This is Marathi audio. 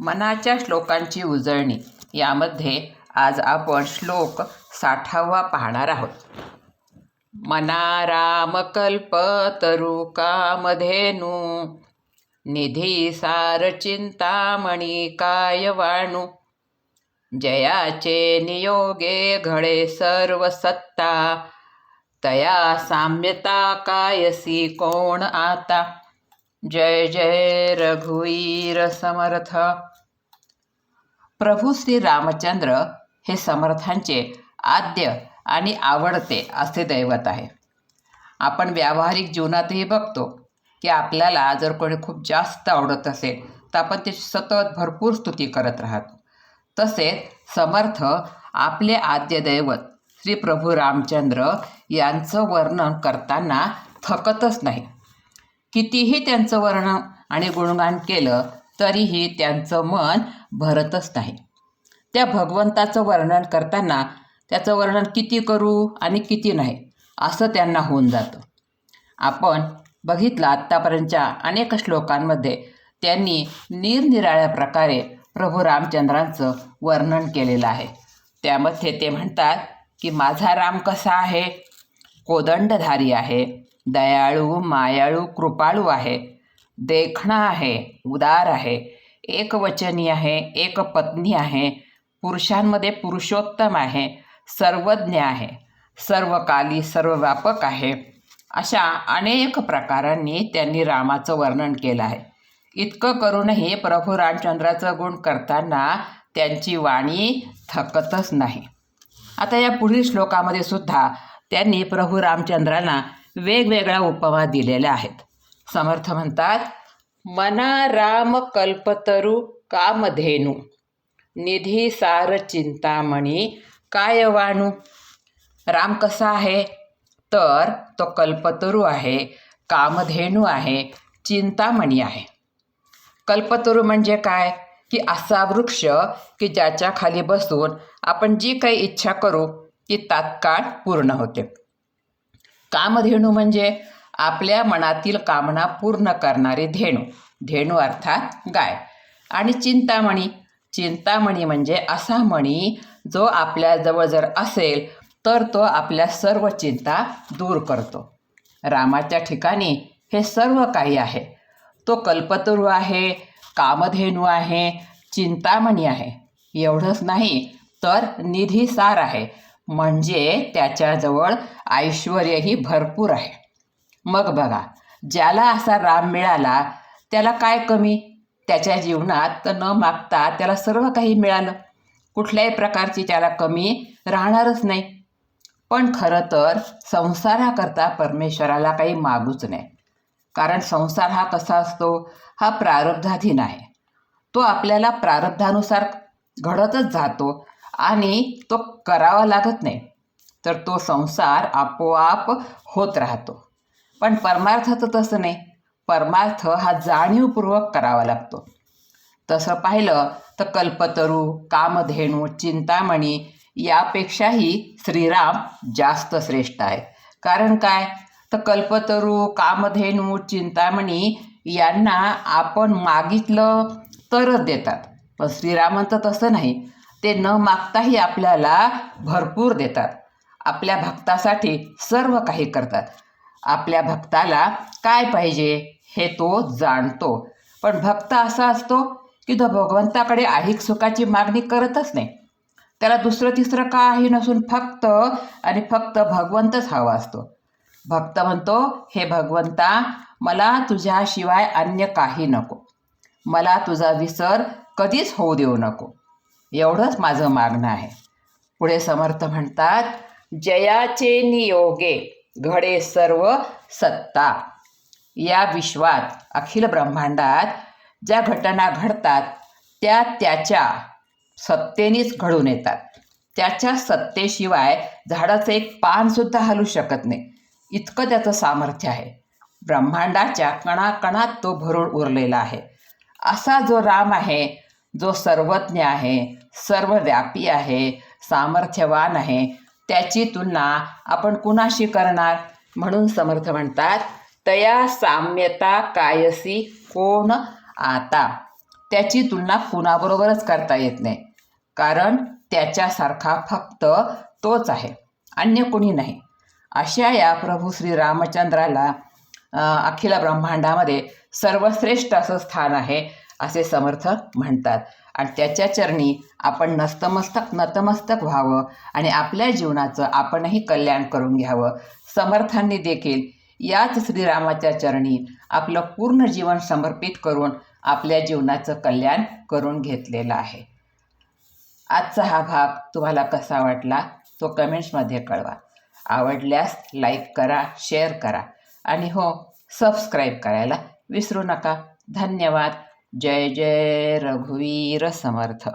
मनाच्या श्लोकांची उजळणी. यामध्ये आज आपण श्लोक साठावा पाहणार आहोत. मना रामकल्प तरू कामधेनू निधी सार चिंतामणी काय वाणू जयाचे नियोगे घडे सर्व सत्ता तया साम्यता कायसी कोण आता? जय जय रघुवीर समर्थ प्रभू श्री रामचंद्र हे समर्थांचे आद्य आणि आवडते असे दैवत आहे. आपण व्यावहारिक जीवनातही बघतो की आपल्याला जर कोणी खूप जास्त आवडत असेल तर आपण त्याची सतत भरपूर स्तुती करत राहतो. तसेच समर्थ आपले आद्य दैवत श्री प्रभू रामचंद्र यांचं वर्णन करताना थकतच नाही. कितीही त्यांचं वर्णन आणि गुणगान केलं तरीही त्यांचं मन भरतच नाही. त्या भगवंताचं वर्णन करताना त्याचं वर्णन किती करू आणि किती नाही असं त्यांना होऊन जातं. आपण बघितलं आत्तापर्यंतच्या अनेक श्लोकांमध्ये त्यांनी निरनिराळ्या प्रकारे प्रभू रामचंद्रांचं वर्णन केलेलं आहे. त्यामध्ये ते म्हणतात की माझा राम कसा आहे? कोदंडधारी आहे. दयाळू मायाळू कृपाळू आहे. देखणा आहे उदार आहे. एकवचनी आहे एक पत्नी आहे. पुरुषांमध्ये पुरुषोत्तम आहे. सर्वज्ञ आहे. सर्वकाली सर्वव्यापक आहे. अशा अनेक प्रकारांनी त्यांनी रामाचं वर्णन केलं आहे. इतकं करूनही प्रभू रामचंद्राचं गुण करताना त्यांची वाणी थकतच नाही. आता या पुढील श्लोकामध्ये सुद्धा त्यांनी प्रभू रामचंद्रांना वेगवेगळ्या उपमा दिलेल्या आहेत. समर्थ म्हणतात मना राम कल्पतरू कामधेनू निधी सार चिंतामणी काय वाणू? राम कसा आहे? तर तो कल्पतरू आहे कामधेनू आहे चिंतामणी आहे. कल्पतरू म्हणजे काय? की असा वृक्ष की ज्याच्या खाली बसून आपण जी काही इच्छा करू ती तात्काळ पूर्ण होते. कामधेनू म्हणजे आपल्या मनातील कामना पूर्ण करणारे धेणू धेणू अर्थात गाय. आणि चिंतामणी. चिंतामणी म्हणजे असा मणी जो आपल्याजवळ जर असेल तर तो आपल्या सर्व चिंता दूर करतो. रामाच्या ठिकाणी हे सर्व काही आहे. तो कल्पतरू आहे कामधेनू आहे चिंतामणी आहे. एवढंच नाही तर निधी सार आहे. म्हणजे त्याच्याजवळ ऐश्वर्यही भरपूर आहे. मग बघा ज्याला असा राम मिळाला त्याला काय कमी? त्याच्या जीवनात तर न मागता त्याला सर्व काही मिळालं. कुठल्याही प्रकारची त्याला कमी राहणारच नाही. पण खरं तर संसाराकरता परमेश्वराला काही मागूच नाही. कारण संसार हा कसा असतो? हा प्रारब्धाधीन आहे. तो आपल्याला प्रारब्धानुसार घडतच जातो. आणि तो करावा लागत नाही. तर तो संसार आपोआप होत राहतो. पण परमार्थाचं तसं नाही. परमार्थ हा जाणीवपूर्वक करावा लागतो. तसं पाहिलं तर कल्पतरू कामधेणू चिंतामणी यापेक्षाही श्रीराम जास्त श्रेष्ठ आहे. कारण काय? तर कल्पतरू कामधेनू चिंतामणी यांना आपण मागितलं तरच देतात. पण श्रीरामांचं तसं नाही. ते न मागताही आपल्याला भरपूर देतात. आपल्या भक्तासाठी सर्व काही करतात. आपल्या भक्ताला काय पाहिजे हे तो जाणतो. पण भक्त असा असतो की तो भगवंताकडे अधिक सुखाची मागणी करतच नाही. त्याला दुसरं तिसरं काही नसून फक्त आणि फक्त भगवंतच हवा असतो. भक्त म्हणतो हे भगवंता मला तुझ्याशिवाय अन्य काही नको. मला तुझा विसर कधीच होऊ देऊ नको. एवढंच माझं मागणं आहे. पुढे समर्थ म्हणतात जयाचे नियोगे घडे सर्व सत्ता. या विश्वात अखिल ब्रह्मांडात ज्या घटना घडतात त्या त्याच्या सत्तेनेच घडून येतात. त्याच्या सत्तेशिवाय झाडाचं एक पानसुद्धा हलू शकत नाही. इतकं त्याचं सामर्थ्य आहे. ब्रह्मांडाच्या कणाकणात तो भरून उरलेला आहे. असा जो राम आहे जो सर्वज्ञ आहे सर्वव्यापी आहे सामर्थ्यवान आहे त्याची तुलना आपण कुणाशी करणार? म्हणून समर्थ म्हणतात तया साम्यता कायसी कोण आता? त्याची तुलना कुणाबरोबरच करता येत नाही. कारण त्याच्यासारखा फक्त तोच आहे अन्य कोणी नाही. अशा या प्रभू श्री रामचंद्राला अखिल ब्रह्मांडामध्ये सर्वश्रेष्ठ असं स्थान आहे. असे समर्थ म्हणतात. आणि त्याच्या चरणी आपण नस्तमस्तक नतमस्तक व्हावं आणि आपल्या जीवनाचं आपणही कल्याण करून घ्यावं. समर्थांनी देखील याच श्रीरामाच्या चरणी आपलं पूर्ण जीवन समर्पित करून आपल्या जीवनाचं कल्याण करून घेतलेलं आहे. आजचा हा भाग तुम्हाला कसा वाटला तो कमेंट्समध्ये कळवा. आवडल्यास लाईक करा शेअर करा. आणि हो सबस्क्राईब करायला विसरू नका. धन्यवाद. जय जय रघुवीर समर्थ.